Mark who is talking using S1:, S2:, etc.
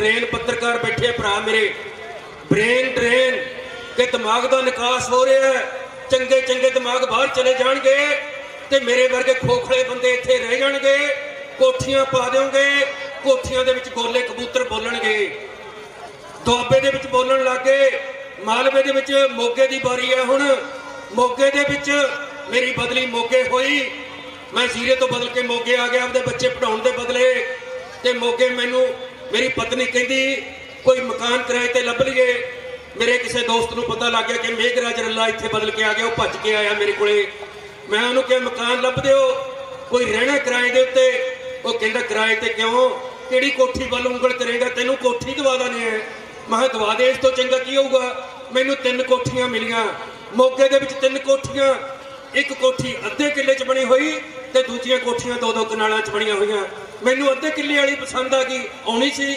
S1: Drain ਪੱਤਰਕਾਰ ਬੈਠੇ ਭਰਾ ਮੇਰੇ। ਬ੍ਰੇਨ ਡਰੇਨ ਕਿ ਦਿਮਾਗ ਦਾ ਨਿਕਾਸ ਹੋ ਰਿਹਾ ਹੈ। ਚੰਗੇ ਚੰਗੇ ਦਿਮਾਗ ਬਾਹਰ ਚਲੇ ਜਾਣਗੇ ਤੇ ਮੇਰੇ ਵਰਗੇ ਖੋਖਲੇ ਬੰਦੇ ਇੱਥੇ ਰਹਿ ਜਾਣਗੇ। ਕੋਠੀਆਂ ਪਾ ਦਿਓਗੇ, ਕੋਠੀਆਂ ਦੇ ਵਿੱਚ ਗੋਲੇ ਕਬੂਤਰ ਬੋਲਣਗੇ। ਦੁਆਬੇ ਦੇ ਵਿੱਚ ਬੋਲਣ ਲੱਗੇ, ਮਾਲਵੇ ਦੇ ਵਿੱਚ ਮੋਗੇ ਦੀ ਵਾਰੀ ਹੈ ਹੁਣ। ਮੋਗੇ ਦੇ ਵਿੱਚ ਮੇਰੀ ਬਦਲੀ ਮੋਗੇ ਹੋਈ। ਮੈਂ ਜ਼ੀਰੇ ਤੋਂ ਬਦਲ ਕੇ ਮੋਗੇ ਆ ਗਿਆ, ਆਪਦੇ ਬੱਚੇ ਪੜਾਉਣ ਦੇ ਬਦਲੇ। ਤੇ ਮੋਗੇ ਮੈਨੂੰ ਮੇਰੀ ਪਤਨੀ ਕਹਿੰਦੀ, ਕੋਈ ਮਕਾਨ ਕਿਰਾਏ ਤੇ ਲੱਭ ਲਈਏ। ਮੇਰੇ ਕਿਸੇ ਦੋਸਤ ਨੂੰ ਪਤਾ ਲੱਗ ਗਿਆ ਕਿ ਮੇਘਰਾਜ ਰੱਲਾ ਇੱਥੇ ਬਦਲ ਕੇ ਆ ਗਿਆ, ਉਹ ਭੱਜ ਕੇ ਆਇਆ ਮੇਰੇ ਕੋਲੇ। ਮੈਂ ਉਹਨੂੰ ਕਿਹਾ, ਮਕਾਨ ਲੱਭ ਦਿਓ, ਕੋਈ ਰਹਿਣਾ ਕਿਰਾਏ ਦੇ ਉੱਤੇ? ਉਹ ਕਹਿੰਦਾ, ਕਿਰਾਏ ਤੇ ਕਿਉਂ? ਕਿਹੜੀ ਕੋਠੀ ਵੱਲ ਉਂਗਲ ਕਰੇਗਾ? ਤੈਨੂੰ ਕੋਠੀ ਦਵਾ ਦਾਨੇ ਹੈ ਮੈਂ ਕਿਹਾ, ਦਵਾ ਦੇ, ਇਸ ਤੋਂ ਚੰਗਾ ਕੀ ਹੋਊਗਾ? ਮੈਨੂੰ ਤਿੰਨ ਕੋਠੀਆਂ ਮਿਲੀਆਂ। ਮੋਗੇ ਦੇ ਵਿੱਚ ਤਿੰਨ ਕੋਠੀਆਂ, ਇੱਕ ਕੋਠੀ ਅੱਧੇ ਕਿੱਲੇ 'ਚ ਬਣੀ ਹੋਈ ਤੇ ਦੂਜੀਆਂ ਕੋਠੀਆਂ ਦੋ ਦੋ ਕਨਾਲਾਂ 'ਚ ਬਣੀਆਂ ਹੋਈਆਂ। ਮੈਨੂੰ ਅੱਧੇ ਕਿੱਲੇ ਵਾਲੀ ਪਸੰਦ ਆ ਗਈ, ਆਉਣੀ ਸੀ।